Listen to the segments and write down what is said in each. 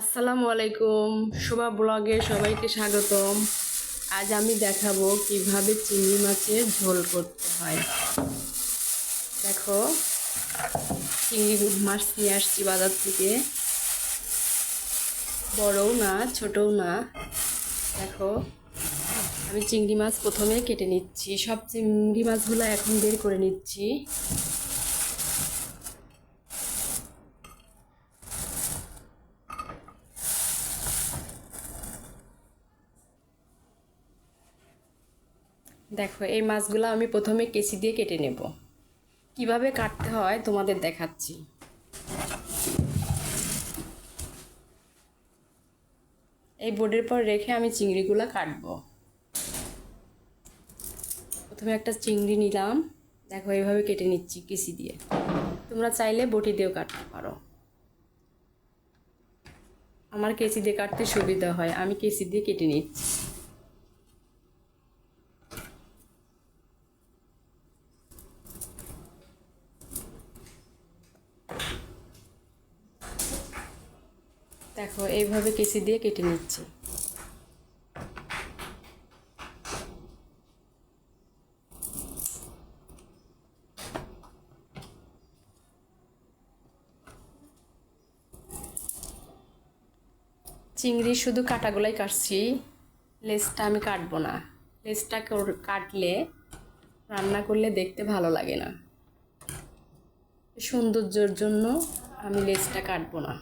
আসসালামু আলাইকুম। শোভা ব্লগে সবাইকে স্বাগতম। আজ আমি দেখাবো কীভাবে চিংড়ি মাছের ঝোল করতে হয়। দেখো, চিংড়ি মাছ নিয়ে আসছি বাজার থেকে। বড়ও না, ছোটও না। দেখো, আমি চিংড়ি মাছ প্রথমে কেটে নিচ্ছি। সব চিংড়ি মাছগুলো এখন বের করে নিচ্ছি। দেখো, এই মাছগুলো আমি প্রথমে কেচি দিয়ে কেটে নেব। কীভাবে কাটতে হয় তোমাদের দেখাচ্ছি। এই বোর্ডের পর রেখে আমি চিংড়িগুলো কাটবো। প্রথমে একটা চিংড়ি নিলাম। দেখো, এইভাবে কেটে নিচ্ছি কেসি দিয়ে। তোমরা চাইলে বটি দিয়েও কাটতে পারো। আমার কেসি দিয়ে কাটতে সুবিধা হয়। আমি কেসি দিয়ে কেটে নিচ্ছি দেখো এইভাবে কেসি দিয়ে কেটে নিচ্ছি। চিংড়ি শুধু কাটাগুলাই কাটছি, লেজটা আমি কাটবো না। লেজটা কাটলে, রান্না করলে দেখতে ভালো লাগে না। সৌন্দর্যের জন্য আমি লেজটা কাটবো না।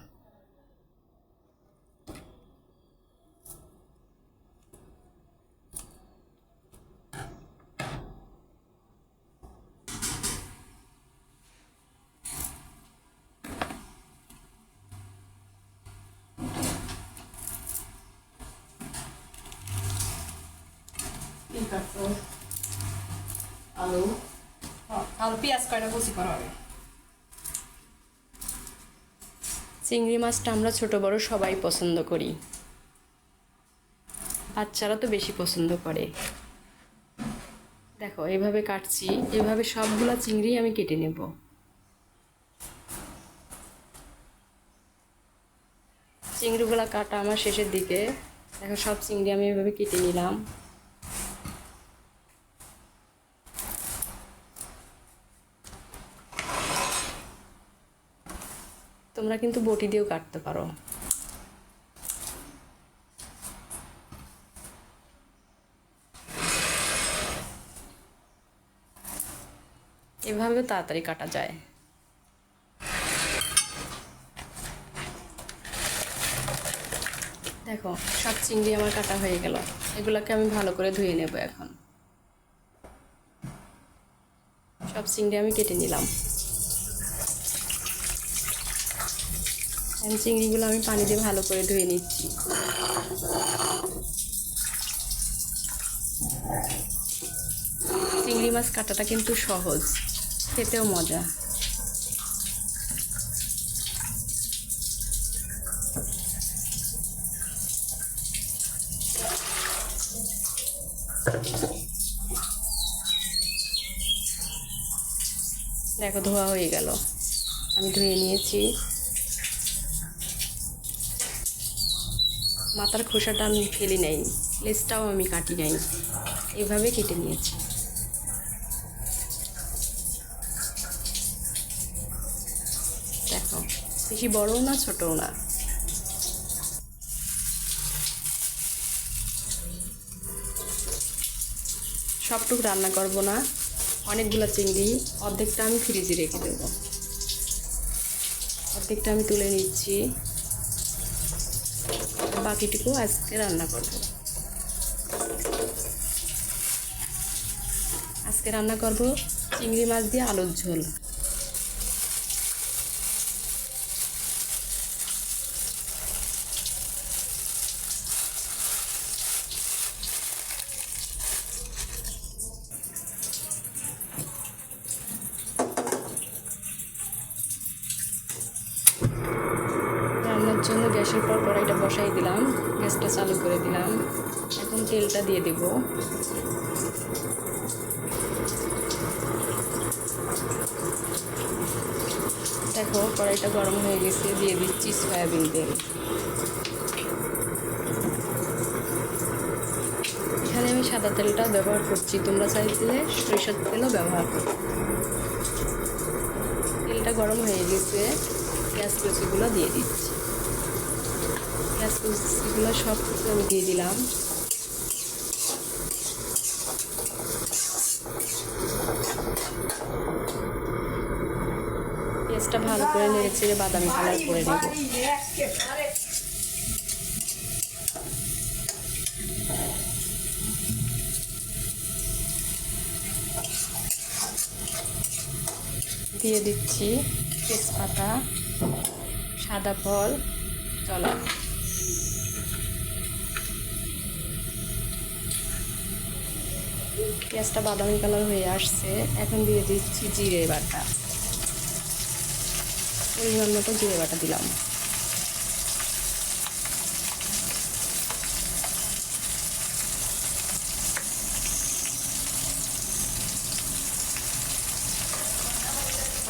আলু। আলু পেঁয়াজ কয়টা কুচি করা হবে চিংড়ি মাছটা আমরা ছোট বড় সবাই পছন্দ করি। বাচ্চারা তো বেশি পছন্দ করে। দেখো এভাবে কাটছি এভাবে সবগুলা চিংড়ি আমি কেটে নেব। চিংড়িগুলা কাটা আমার শেষের দিকে। দেখো সব চিংড়ি আমি এভাবে কেটে নিলাম। তোমরা কিন্তু বটি দিয়েও কাটতে পারো। এভাবে তাড়াতাড়ি কাটা যায়। দেখো, সব চিংড়ি আমার কাটা হয়ে গেল। এগুলোকে আমি ভালো করে ধুয়ে নেব এখন। সব চিংড়ি আমি কেটে নিলাম। এখন চিংড়িগুলো আমি পানি দিয়ে ভালো করে ধুয়ে নিচ্ছি। চিংড়ি মাছ কাটাটা কিন্তু সহজ, খেতেও মজা। দেখো, ধোয়া হয়ে গেল। আমি ধুয়ে নিয়েছি। মাথার খোসাটা আমি ফেলি নাই লেজটাও আমি কাটি নাই। এভাবে কেটে নিয়েছি। দেখো, বেশি বড়ও না, ছোটও না। সবটুক রান্না করব না, অনেকগুলো চিংড়ি, অর্ধেকটা আমি ফ্রিজে রেখে দেবো। অর্ধেকটা আমি তুলে নিচ্ছি। বাকিটুকু আজকে রান্না করব। আজকে রান্না করব চিংড়ি মাছ দিয়ে আলুর ঝোল রান্নার জন্য গ্যাসের পর কড়াইটা বসাই দিলাম গ্যাসটা চালু করে দিলাম এখন তেলটা দিয়ে দেব দেখো, কড়াইটা গরম হয়ে গেছে, দিয়ে দিচ্ছি সয়াবিন তেল। এখানে আমি সাদা তেলটা ব্যবহার করছি, তোমরা চাইলে সরিষার তেলও ব্যবহার করো। তেলটা গরম হয়ে গেছে, পেঁয়াজ কুচিগুলো দিয়ে দিচ্ছি। পেঁয়াজ কুচিগুলো সব কিছু আমি দিয়ে দিলাম। পেঁয়াজটা ভালো করে নেড়ে চেড়ে বাদামি কালার করে নেব। দিয়ে দিচ্ছি তেজপাতা, সাদা ফল, চলা। পেঁয়াজটা বাদামি কালার হয়ে আসছে, এখন দিয়ে দিচ্ছি জিরে বাটা। পরিমাণ মতো জিরে বাটা দিলাম।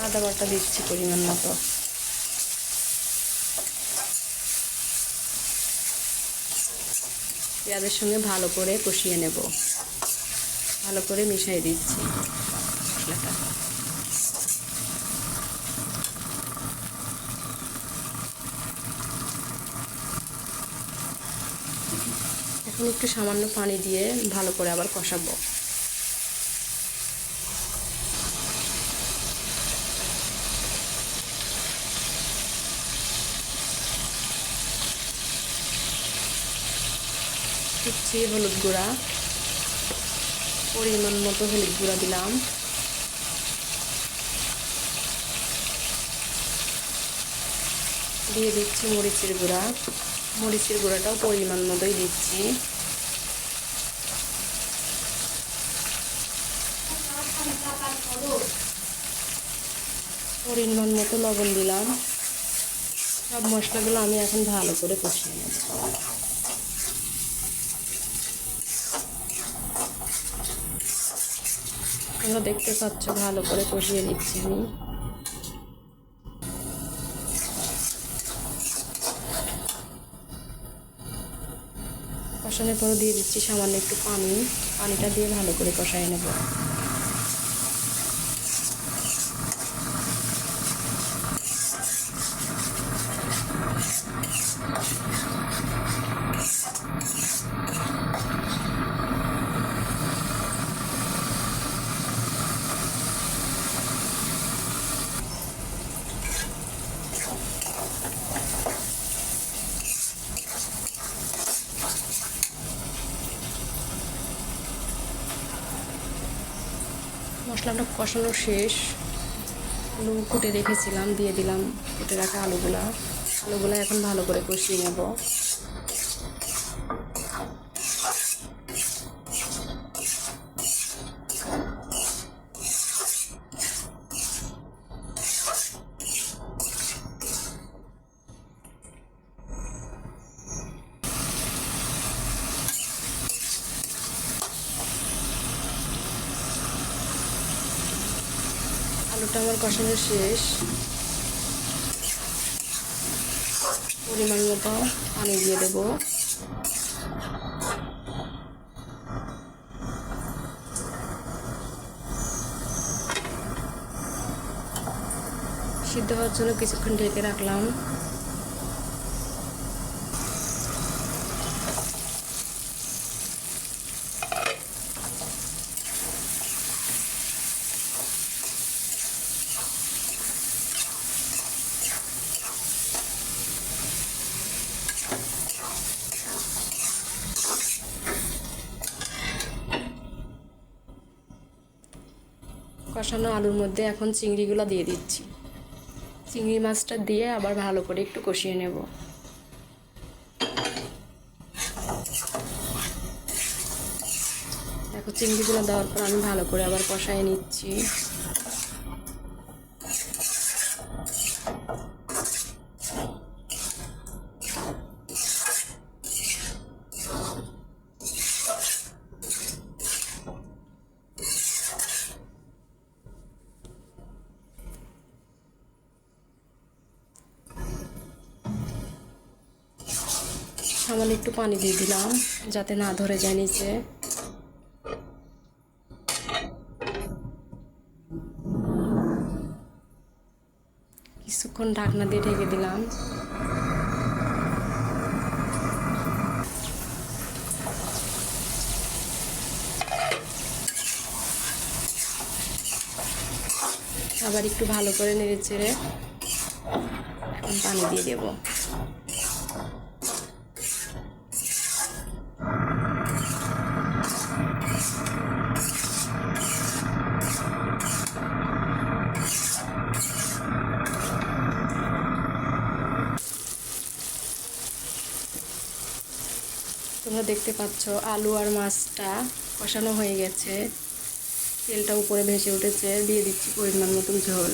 আদা বাটা দিচ্ছি পরিমাণ মতো পেঁয়াজের সঙ্গে ভালো করে কষিয়ে নেব। ভালো করে মিশিয়ে দিচ্ছি মশলাটা। এখন একটু সামান্য পানি দিয়ে ভালো করে আবার কষাবো। দিচ্ছি হলুদ গুঁড়া। পরিমাণ মতো হলুদ গুঁড়া দিলাম। দিয়ে দিচ্ছি মরিচের গুঁড়া। মরিচের গুঁড়াটাও পরিমাণ মতোই দিচ্ছি। পরিমাণ মতো লবণ দিলাম। সব মশলাগুলো আমি এখন ভালো করে কষিয়ে নেব। তোমরা দেখতে পাচ্ছ, ভালো করে কষিয়ে নিচ্ছি আমি। কষানোর পরে দিয়ে দিচ্ছি সামান্য একটু পানি। পানিটা দিয়ে ভালো করে কষাই নেব। মশলাটা কষানো শেষ। আলু কুটে রেখেছিলাম, দিয়ে দিলাম কুটে রাখা আলুগুলা। আলুগুলা এখন ভালো করে কষিয়ে নেব। আলুটা আমার কষানো শেষ। পরিমাণ মতো পানি দিয়ে দেব। সিদ্ধ হওয়ার জন্য কিছুক্ষণ ঢেকে রাখলাম। কষানো আলুর মধ্যে এখন চিংড়িগুলো দিয়ে দিচ্ছি। চিংড়ি মাছটা দিয়ে আবার ভালো করে একটু কষিয়ে নেব। দেখো, চিংড়িগুলো দেওয়ার পর আমি ভালো করে আবার কষায় নিচ্ছি। সামান্য একটু পানি দিয়ে দিলাম, যাতে না ধরে যায় নিচে। কিছুক্ষণ ঢাকনা দিয়ে ঢেকে দিলাম। আবার একটু ভালো করে নেড়ে চেড়ে এখন পানি দিয়ে দেবো তোমরা দেখতে পাচ্ছ, আলু আর মাছটা কষানো হয়ে গেছে। তেলটা উপরে ভেসে উঠেছে, দিয়ে দিচ্ছি পরিমাণ মতন ঝোল।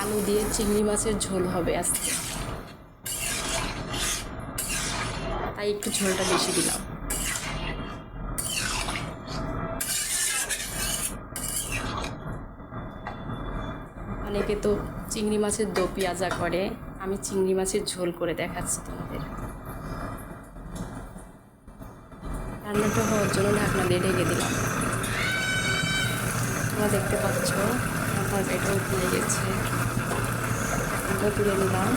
আলু দিয়ে চিংড়ি মাছের ঝোল হবে আজকে। তাই একটু ঝোলটা বেশি দিলাম। অনেকে তো চিংড়ি মাছের দো পেঁয়াজা করে, আমি চিংড়ি মাছের ঝোল করে দেখাচ্ছি তোমাদের। রান্নাটা হওয়ার জন্য ঢাকনা দিয়ে ঢেকে দিলাম। তোমরা দেখতে পাচ্ছ, আমার তরকারিটা উঠে গেছে। ঢাকনাটা তুলে নিলাম।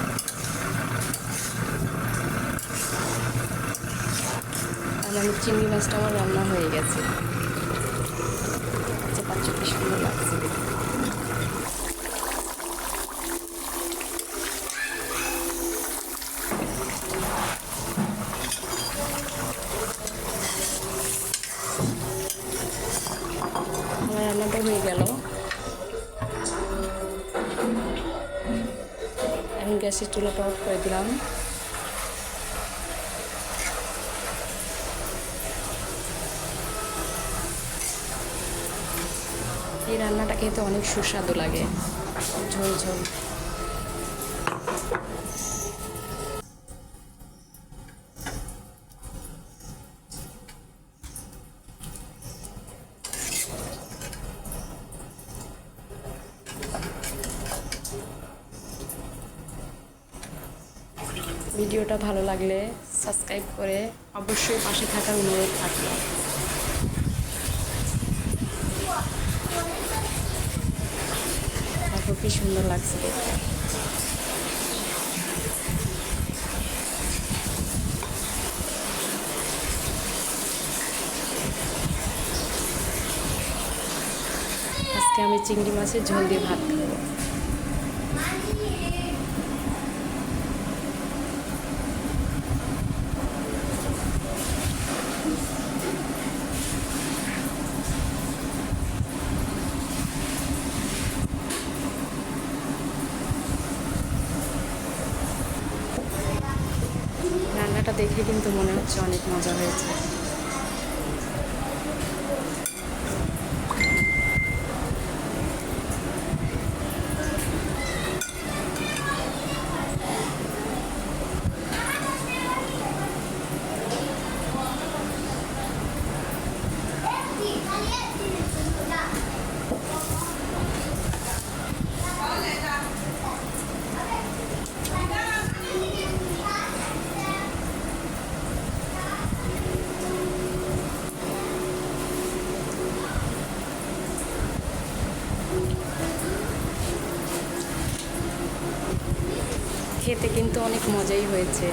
আর আমি চিংড়ি মাছটা আমার রান্না হয়ে গেছে আচ্ছা পাচ্ছ কি সুন্দর লাগছে দেখতে। আমার রান্নাটা হয়ে গেল। আমি গ্যাসের চুলাটা অফ করে দিলাম। এই রান্নাটা খেতে অনেক সুস্বাদু লাগে। ঝোল ঝোল। ভিডিওটা ভালো লাগলে সাবস্ক্রাইব করে অবশ্যই পাশে থাকার অনুরোধ থাকল। দেখো কি সুন্দর লাগছে আজকে আমি চিংড়ি মাছের ঝোল দিয়ে ভাত খাব রান্নাটা দেখে কিন্তু মনে হচ্ছে অনেক মজা হয়েছে। অনেক মজাই হয়েছে।